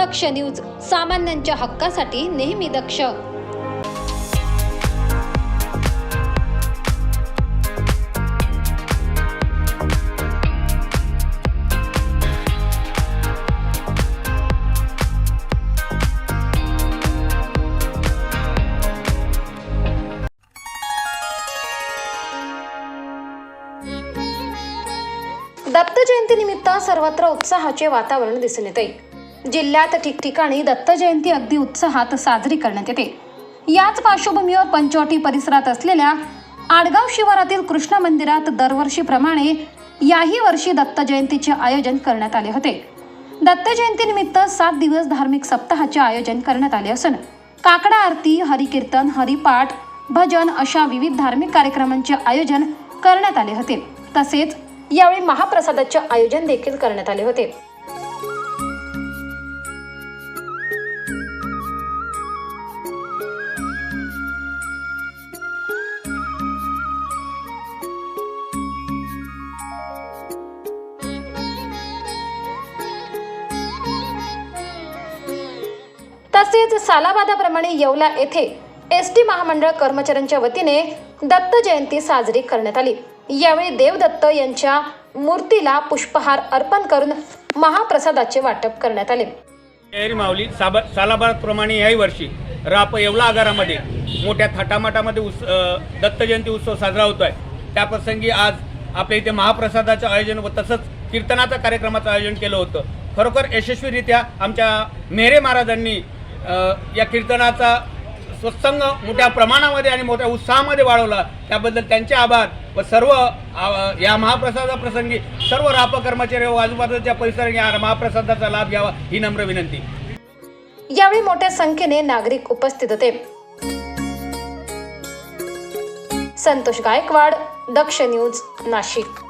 दक्ष news सामान्यांच्या हक्कासाठी नेहमी दक्ष. दत्त जयंतीनिमित्त सर्वत्र उत्साहाचे वातावरण दिसून येते. जिल्ह्यात ठिकठिकाणी दत्त जयंती अगदी उत्साहात साजरी करण्यात येते. याच पार्श्वभूमीवर पंचवटी परिसरात असलेल्या आडगाव शिवारातील कृष्ण मंदिरात दरवर्षीप्रमाणे याही वर्षी दत्त जयंतीचे आयोजन करण्यात आले होते. दत्त जयंतीनिमित्त सात दिवस धार्मिक सप्ताहाचे आयोजन करण्यात आले असून काकडा आरती हरिकीर्तन हरिपाठ भजन अशा विविध धार्मिक कार्यक्रमांचे आयोजन करण्यात आले होते. तसेच यावेळी महाप्रसादाचे आयोजन देखील करण्यात आले होते. तसेच सालाबादाप्रमाणे येवला येथे एस टी महामंडळ कर्मचाऱ्यांच्या वतीने दत्त जयंती साजरी करण्यात आली. यावेळी देवदत्त यांच्या मूर्तीला पुष्पहार अर्पण करून महाप्रसादाचे वाटप करण्यात आले. तयारी माऊली. साब सालाबादप्रमाणे याही वर्षी राप येवला आगारामध्ये मोठ्या थाटामाटामध्ये उस दत्त जयंती उत्सव साजरा होतो आहे त्याप्रसंगी आज आपल्या इथे महाप्रसादाचं आयोजन व तसंच कीर्तनाचं कार्यक्रमाचं आयोजन केलं होतं. खरोखर यशस्वीरित्या आमच्या मेहरे महाराजांनी या कीर्तनाचा सत्संग मोठ्या प्रमाणामध्ये आणि मोठ्या उत्साहामध्ये वाढवला. त्याबद्दल त्यांचे आभार व सर्व या या महाप्रसादाप्रसंगी सर्व राप कर्मचारी व आजूबाजूच्या परिसराने या महाप्रसादाचा लाभ घ्यावा ही नम्र विनंती. यावेळी मोठ्या संख्येने नागरिक उपस्थित होते. संतोष गायकवाड दक्ष न्यूज नाशिक.